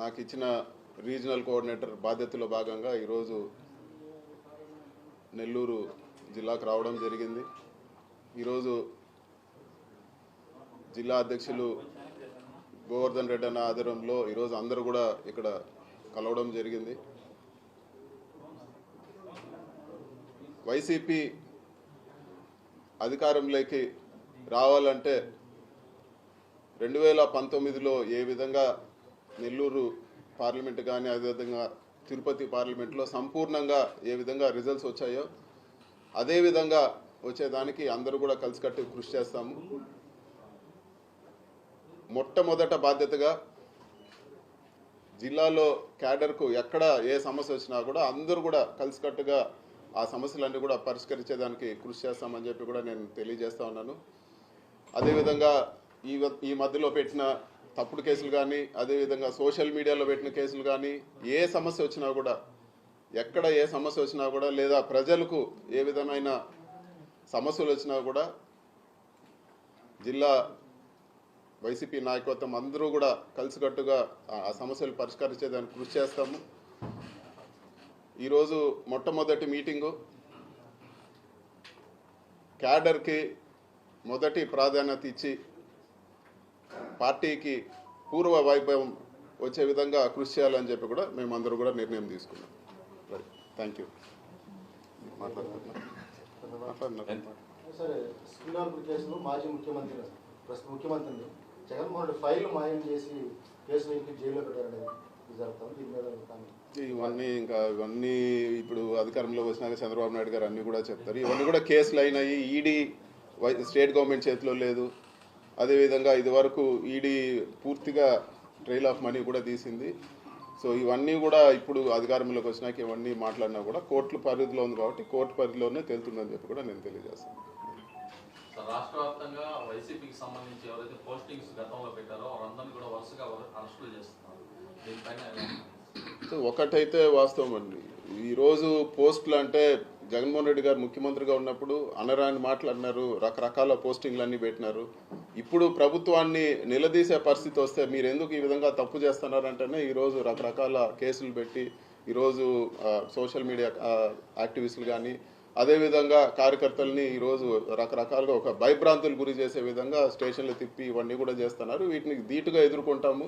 నాకు ఇచ్చిన regional coordinator బాధ్యతలో భాగంగా ఈరోజు నెల్లూరు జిల్లాకు రావడం జరిగింది. ఈరోజు జిల్లా అధ్యక్షులు గోవర్ధన్ రెడ్డి అన్న ఆధ్వర్యంలో ఈరోజు అందరూ కూడా ఇక్కడ కలవడం జరిగింది. వైసీపీ అధికారంలోకి రావాలంటే రెండు వేల పంతొమ్మిదిలో ఏ విధంగా నెల్లూరు పార్లమెంట్ కానీ అదేవిధంగా తిరుపతి పార్లమెంట్లో సంపూర్ణంగా ఏ విధంగా రిజల్ట్స్ వచ్చాయో అదేవిధంగా వచ్చేదానికి అందరూ కూడా కలిసికట్టు కృషి చేస్తాము. మొట్టమొదట బాధ్యతగా జిల్లాలో క్యాడర్కు ఎక్కడ ఏ సమస్య వచ్చినా కూడా అందరూ కూడా కలిసికట్టుగా ఆ సమస్యలన్నీ కూడా పరిష్కరించేదానికి కృషి చేస్తామని చెప్పి కూడా నేను తెలియజేస్తా ఉన్నాను. అదేవిధంగా ఈ ఈ మధ్యలో పెట్టిన తప్పుడు కేసులు కానీ అదేవిధంగా సోషల్ మీడియాలో పెట్టిన కేసులు కానీ ఏ సమస్య వచ్చినా కూడా ఎక్కడ ఏ సమస్య వచ్చినా కూడా లేదా ప్రజలకు ఏ విధమైన సమస్యలు వచ్చినా కూడా జిల్లా వైసీపీ నాయకత్వం అందరూ కూడా కలిసికట్టుగా ఆ ఆ సమస్యలు పరిష్కరించేదానికి కృషి చేస్తాము. ఈరోజు మొట్టమొదటి మీటింగు. క్యాడర్కి మొదటి ప్రాధాన్యత ఇచ్చి పార్టీకి పూర్వ వైభవం వచ్చే విధంగా కృషి చేయాలని చెప్పి కూడా మేమందరూ కూడా నిర్ణయం తీసుకున్నాం. థ్యాంక్ యూ కేసులో మాజీ ముఖ్యమంత్రి ప్రస్తుత ముఖ్యమంత్రిని జగన్మోహన్ రెడ్డి ఫైల్ మాయం చేసి జైల్లో పెట్టారనేది ఇవన్నీ ఇంకా ఇవన్నీ ఇప్పుడు అధికారంలో వచ్చినాక చంద్రబాబు నాయుడు గారు అన్ని కూడా చెప్తారు. ఇవన్నీ కూడా కేసులు అయినాయి. ఈడీ స్టేట్ గవర్నమెంట్ చేతిలో లేదు. అదేవిధంగా ఇది వరకు ఈడీ పూర్తిగా ట్రైల్ ఆఫ్ మనీ కూడా తీసింది. సో ఇవన్నీ కూడా ఇప్పుడు అధికారంలోకి వచ్చినాక ఇవన్నీ మాట్లాడినా కూడా కోర్టుల పరిధిలో ఉంది కాబట్టి కోర్టు పరిధిలోనే తెలుతుందని చెప్పి కూడా నేను తెలియజేస్తాను. సార్ రాష్ట్ర వ్యాప్తంగా వైసీపీకి సంబంధించి ఎవరైతే పోస్టింగ్స్ గతంలో పెట్టారో వారందరినీ కూడా వరుసగా అరెస్టులు చేస్తున్నారు. దీనిపైన ఎలా ఉంది? సో ఒకటైతే వాస్తవం అండి. ఈరోజు పోస్టులు అంటే జగన్మోహన్ రెడ్డి గారు ముఖ్యమంత్రిగా ఉన్నప్పుడు అనరాని మాటలు అన్నారు రకరకాల పోస్టింగ్లు అన్నీ పెట్టినారు. ఇప్పుడు ప్రభుత్వాన్ని నిలదీసే పరిస్థితి వస్తే మీరు ఎందుకు ఈ విధంగా తప్పు చేస్తున్నారంటేనే ఈరోజు రకరకాల కేసులు పెట్టి ఈరోజు సోషల్ మీడియా యాక్టివిస్టులు కానీ అదేవిధంగా కార్యకర్తల్ని ఈరోజు రకరకాలుగా ఒక భయభ్రాంతులు గురి చేసే విధంగా స్టేషన్లు తిప్పి ఇవన్నీ కూడా చేస్తున్నారు. వీటిని ధీటుగా ఎదుర్కొంటాము.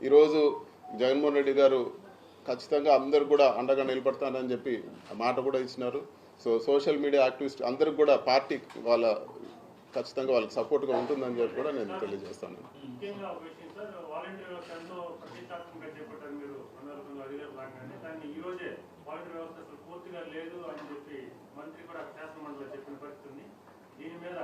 ఈరోజు జగన్మోహన్ రెడ్డి గారు ఖచ్చితంగా అందరు కూడా అండగా నిలబడతానని చెప్పి మాట కూడా ఇచ్చినారు. సో సోషల్ మీడియా యాక్టివిస్ట్ అందరికి కూడా పార్టీ వాళ్ళ ఖచ్చితంగా వాళ్ళకి సపోర్ట్గా ఉంటుందని చెప్పి కూడా నేను తెలియజేస్తాను. లేదు అని చెప్పి మంత్రి కూడా శాసనమండలి చెప్పిన పరిస్థితి దీని మీద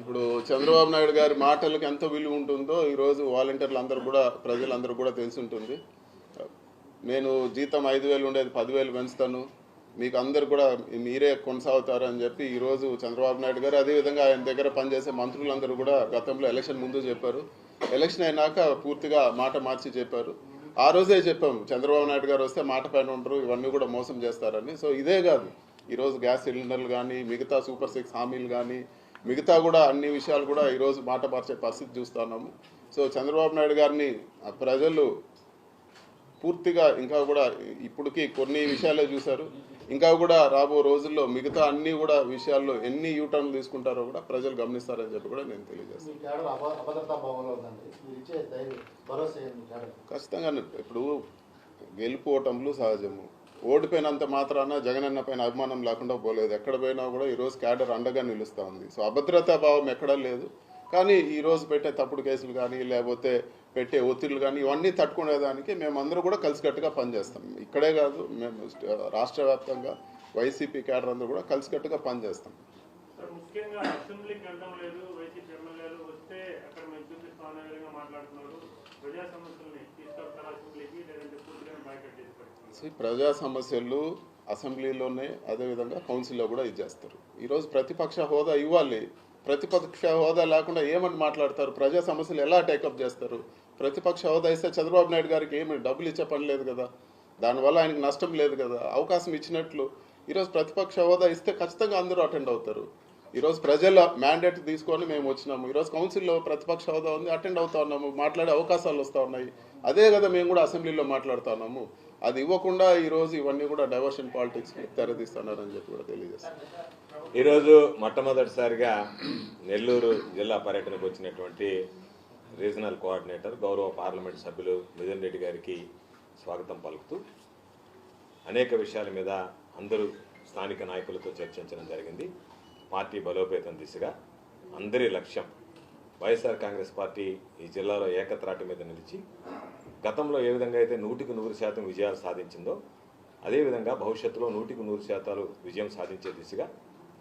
ఇప్పుడు చంద్రబాబు నాయుడు గారి మాటలకు ఎంత విలువ ఉంటుందో ఈరోజు వాలంటీర్లు అందరూ కూడా ప్రజలందరూ కూడా తెలిసి ఉంటుంది నేను జీతం ఐదు వేలు ఉండేది పదివేలు పెంచుతాను. మీకు అందరు కూడా మీరే కొనసాగుతారు అని చెప్పి ఈరోజు చంద్రబాబు నాయుడు గారు అదేవిధంగా ఆయన దగ్గర పనిచేసే మంత్రులందరూ కూడా గతంలో ఎలక్షన్ ముందు చెప్పారు. ఎలక్షన్ అయినాక పూర్తిగా మాట మార్చి చెప్పారు. ఆ రోజే చెప్పాము చంద్రబాబు నాయుడు గారు వస్తే మాట పైన ఉండరు ఇవన్నీ కూడా మోసం చేస్తారని. సో ఇదే కాదు ఈరోజు గ్యాస్ సిలిండర్లు కానీ మిగతా సూపర్ సిక్స్ హామీలు కానీ మిగతా కూడా అన్ని విషయాలు కూడా ఈరోజు మాట మార్చే పరిస్థితి చూస్తున్నాము సో చంద్రబాబు నాయుడు గారిని ప్రజలు పూర్తిగా ఇంకా కూడా ఇప్పటికీ కొన్ని విషయాలే చూశారు. ఇంకా కూడా రాబో రోజుల్లో మిగతా అన్ని కూడా విషయాల్లో ఎన్ని యూటర్న్లు తీసుకుంటారో కూడా ప్రజలు గమనిస్తారని చెప్పి కూడా నేను తెలియజేస్తాను ఖచ్చితంగా ఇప్పుడు గెలుపు ఓటములు సహజము. ఓడిపోయినంత మాత్రాన జగనన్న పైన అభిమానం లేకుండా పోలేదు. ఎక్కడ పోయినా కూడా ఈరోజు క్యాడర్ అండగా నిలుస్తూ ఉంది. సో అభద్రతా భావం ఎక్కడా లేదు. కానీ ఈరోజు పెట్టే తప్పుడు కేసులు కానీ లేకపోతే పెట్టే ఒత్తిళ్ళు కానీ ఇవన్నీ తట్టుకునేదానికి మేమందరూ కూడా కలిసికట్టుగా పనిచేస్తాం. ఇక్కడే కాదు మేము రాష్ట్ర వ్యాప్తంగా వైసీపీ క్యాడర్ అందరూ కూడా కలిసికట్టుగా పనిచేస్తాం. ముఖ్యంగా అసెంబ్లీకి వెళ్ళడం లేదు. వైసీపీ ఎమ్మెల్యేలు వస్తే అక్కడ ప్రజా సమస్యల్ని తీసుకెళ్తారు అసెంబ్లీకి లేదంటే ప్రజా సమస్యలు అసెంబ్లీలోనే అదేవిధంగా కౌన్సిల్లో కూడా ఇచ్చేస్తారు ఈరోజు ప్రతిపక్ష హోదా ఇవ్వాలి. ప్రతిపక్ష హోదా లేకుండా ఏమని మాట్లాడతారు? ప్రజా సమస్యలు ఎలా టేకప్ చేస్తారు? ప్రతిపక్ష హోదా ఇస్తే చంద్రబాబు నాయుడు గారికి ఏమి డబ్బులు ఇచ్చే పని లేదు కదా? దానివల్ల ఆయనకు నష్టం లేదు కదా? అవకాశం ఇచ్చినట్లు. ఈరోజు ప్రతిపక్ష హోదా ఇస్తే ఖచ్చితంగా అందరూ అటెండ్ అవుతారు. ఈరోజు ప్రజల మ్యాండేట్ తీసుకొని మేము వచ్చినాము. ఈరోజు కౌన్సిల్లో ప్రతిపక్ష హోదా ఉంది అటెండ్ అవుతా ఉన్నాము మాట్లాడే అవకాశాలు వస్తూ ఉన్నాయి. అదే కదా మేము కూడా అసెంబ్లీలో మాట్లాడుతా ఉన్నాము. అది ఇవ్వకుండా ఈరోజు ఇవన్నీ కూడా డైవర్షన్ పాలిటిక్స్కి తెరదీస్తున్నారని చెప్పి కూడా తెలియజేస్తాను ఈరోజు మొట్టమొదటిసారిగా నెల్లూరు జిల్లా పర్యటనకు వచ్చినటువంటి రీజనల్ కోఆర్డినేటర్ గౌరవ పార్లమెంట్ సభ్యులు మిథున్ రెడ్డి గారికి స్వాగతం పలుకుతూ అనేక విషయాల మీద అందరూ స్థానిక నాయకులతో చర్చించడం జరిగింది. పార్టీ బలోపేతం దిశగా అందరి లక్ష్యం. వైఎస్ఆర్ కాంగ్రెస్ పార్టీ ఈ జిల్లాలో ఏకత్రాటి మీద నిలిచి గతంలో ఏ విధంగా అయితే నూటికి నూరు శాతం విజయాలు సాధించిందో అదేవిధంగా భవిష్యత్తులో నూటికి నూరు శాతాలు విజయం సాధించే దిశగా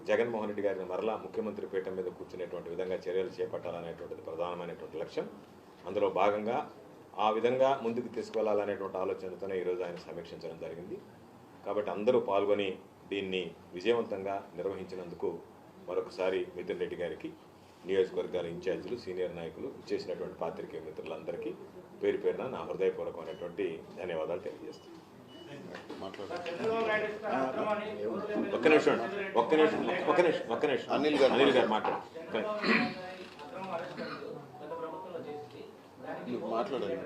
జగన్మోహన్ రెడ్డి గారిని మరలా ముఖ్యమంత్రి పీఠం మీద కూర్చునేటువంటి విధంగా చర్యలు చేపట్టాలనేటువంటిది ప్రధానమైనటువంటి లక్ష్యం. అందులో భాగంగా ఆ విధంగా ముందుకు తీసుకెళ్ళాలనేటువంటి ఆలోచనతోనే ఈరోజు ఆయన సమీక్షించడం జరిగింది. కాబట్టి అందరూ పాల్గొని దీన్ని విజయవంతంగా నిర్వహించినందుకు మరొకసారి మిథున్ రెడ్డి గారికి నియోజకవర్గాల ఇన్ఛార్జీలు సీనియర్ నాయకులు చేసినటువంటి పాత్రికేయ మిత్రులందరికీ పేరు పేరున నా హృదయపూర్వకమైనటువంటి ధన్యవాదాలు తెలియజేస్తాను ఒక్క నిమిషం ఒక్క నిమిషం ఒక్క నిమిషం ఒక్క నిమిషం అనిల్ గారు అనిల్ గారు మాట్లాడు. మాట్లాడాలి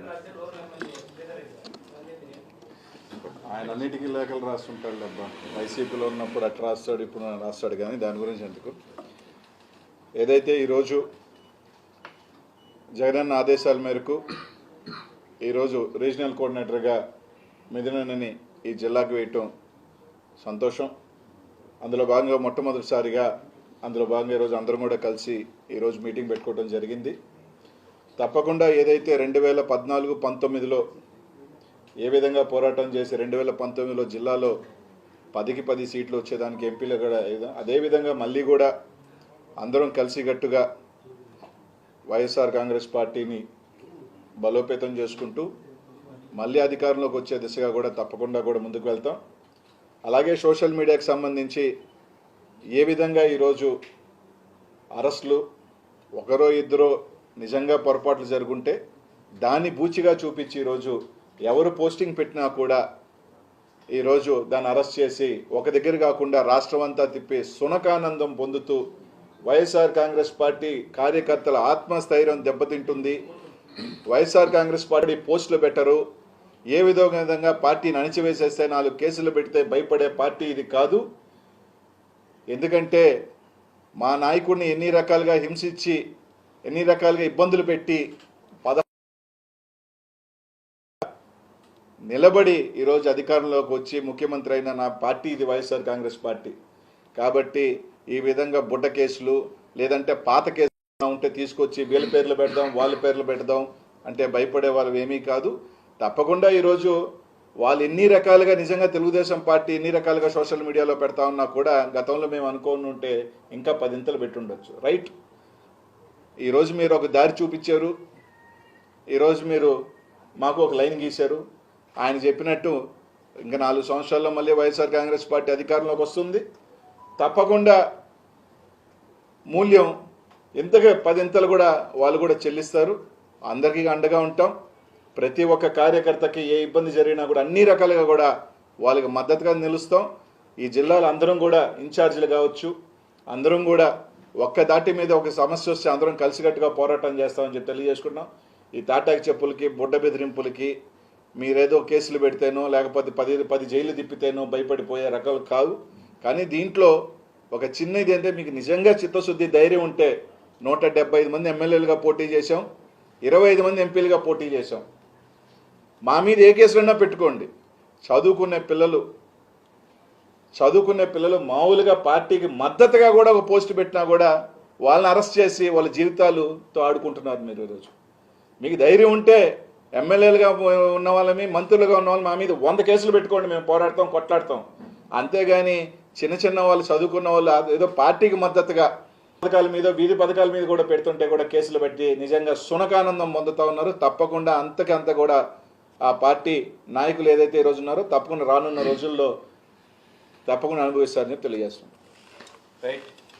ఆయన అన్నిటికీ లేఖలు రాస్తుంటాడు అబ్బా వైసీపీలో ఉన్నప్పుడు అట్లా రాస్తాడు ఇప్పుడు రాస్తాడు కానీ దాని గురించి ఎందుకు? ఏదైతే ఈరోజు జగనన్న ఆదేశాల మేరకు ఈరోజు రీజనల్ కోఆర్డినేటర్గా మిథునని ఈ జిల్లాకు వేయటం సంతోషం. అందులో భాగంగా మొట్టమొదటిసారిగా అందులో భాగంగా ఈరోజు అందరం కూడా కలిసి ఈరోజు మీటింగ్ పెట్టుకోవడం జరిగింది. తప్పకుండా ఏదైతే రెండు వేల పద్నాలుగు పంతొమ్మిదిలో ఏ విధంగా పోరాటం చేసి రెండు వేల పంతొమ్మిదిలో జిల్లాలో పదికి పది సీట్లు వచ్చేదానికి ఎంపీలు కూడా అదేవిధంగా మళ్ళీ కూడా అందరం కలిసికట్టుగా వైఎస్ఆర్ కాంగ్రెస్ పార్టీని బలోపేతం చేసుకుంటూ మళ్ళీ అధికారంలోకి వచ్చే దిశగా కూడా తప్పకుండా కూడా ముందుకు వెళ్తాం. అలాగే సోషల్ మీడియాకి సంబంధించి ఏ విధంగా ఈరోజు అరెస్టులు ఒకరో ఇద్దరో నిజంగా పొరపాట్లు జరుగుంటే దాన్ని బూచిగా చూపించి ఈరోజు ఎవరు పోస్టింగ్ పెట్టినా కూడా ఈరోజు దాన్ని అరెస్ట్ చేసి ఒక దగ్గర కాకుండా రాష్ట్రం అంతా తిప్పి సునకానందం పొందుతూ వైఎస్ఆర్ కాంగ్రెస్ పార్టీ కార్యకర్తల ఆత్మస్థైర్యం దెబ్బతింటుంది. వైఎస్ఆర్ కాంగ్రెస్ పార్టీ పోస్టులు పెట్టరు. ఏ విధంగా విధంగా పార్టీని అణిచివేసేస్తే నాలుగు కేసులు పెడితే భయపడే పార్టీ ఇది కాదు. ఎందుకంటే మా నాయకుడిని ఎన్ని రకాలుగా హింసించి ఎన్ని రకాలుగా ఇబ్బందులు పెట్టి నిలబడి ఈరోజు అధికారంలోకి వచ్చి ముఖ్యమంత్రి అయిన నా పార్టీ ఇది వైఎస్ఆర్ కాంగ్రెస్ పార్టీ. కాబట్టి ఈ విధంగా బుడ్డ కేసులు లేదంటే పాత కేసులు ఉంటే తీసుకొచ్చి వీళ్ళ పేర్లు పెడదాం వాళ్ళ పేర్లు పెడదాం అంటే భయపడే వాళ్ళు ఏమీ కాదు. తప్పకుండా ఈరోజు వాళ్ళు ఎన్ని రకాలుగా నిజంగా తెలుగుదేశం పార్టీ ఎన్ని రకాలుగా సోషల్ మీడియాలో పెడతా ఉన్నా కూడా గతంలో మేము అనుకోని ఉంటే ఇంకా పదింతలు పెట్టుండొచ్చు. రైట్? ఈరోజు మీరు ఒక దారి చూపించారు. ఈరోజు మీరు మాకు ఒక లైన్ గీశారు. ఆయన చెప్పినట్టు ఇంకా నాలుగు సంవత్సరాల్లో మళ్ళీ వైఎస్ఆర్ కాంగ్రెస్ పార్టీ అధికారంలోకి వస్తుంది. తప్పకుండా మూల్యం ఇంతగా పదింతలు కూడా వాళ్ళు కూడా చెల్లిస్తారు. అందరికీ అండగా ఉంటాం. ప్రతి ఒక్క కార్యకర్తకి ఏ ఇబ్బంది జరిగినా కూడా అన్ని రకాలుగా కూడా వాళ్ళకి మద్దతుగా నిలుస్తాం. ఈ జిల్లాలో అందరం కూడా ఇన్ఛార్జీలు కావచ్చు అందరం కూడా ఒక్క దాటి మీద ఒక సమస్య వస్తే అందరం కలిసికట్టుగా పోరాటం చేస్తామని చెప్పి తెలియజేసుకుంటున్నాం. ఈ తాటాకి చెప్పులకి బుడ్డ బెదిరింపులకి మీరేదో కేసులు పెడితేనో లేకపోతే పది పది జైలు తిప్పితేనో భయపడిపోయే రకాలు కాదు. కానీ దీంట్లో ఒక చిన్న ఇది అంటే మీకు నిజంగా చిత్తశుద్ధి ధైర్యం ఉంటే నూట డెబ్బై ఐదు మంది ఎమ్మెల్యేలుగా పోటీ చేశాం ఇరవై ఐదు మంది ఎంపీలుగా పోటీ చేశాం. మా మీద ఏ కేసులన్నా పెట్టుకోండి. చదువుకునే పిల్లలు చదువుకునే పిల్లలు మామూలుగా పార్టీకి మద్దతుగా కూడా ఒక పోస్ట్ పెట్టినా కూడా వాళ్ళని అరెస్ట్ చేసి వాళ్ళ జీవితాలతో ఆడుకుంటున్నారు మీరు ఈరోజు. మీకు ధైర్యం ఉంటే ఎమ్మెల్యేలుగా ఉన్న వాళ్ళమి మంత్రులుగా ఉన్న వాళ్ళు మా మీద వంద కేసులు పెట్టుకోండి మేము పోరాడతాం కొట్లాడతాం. అంతేగాని చిన్న చిన్న వాళ్ళు చదువుకున్న వాళ్ళు ఏదో పార్టీకి మద్దతుగా పథకాల మీద వీధి పథకాల మీద కూడా పెడుతుంటే కూడా కేసులు పెట్టి నిజంగా సునకానందం పొందుతా ఉన్నారు. తప్పకుండా అంతకంత కూడా ఆ పార్టీ నాయకులు ఏదైతే ఈరోజు రోజు ఉన్నారో తప్పకుండా రానున్న రోజుల్లో తప్పకుండా అనుభవిస్తారని తెలియజేస్తున్నాం. రైట్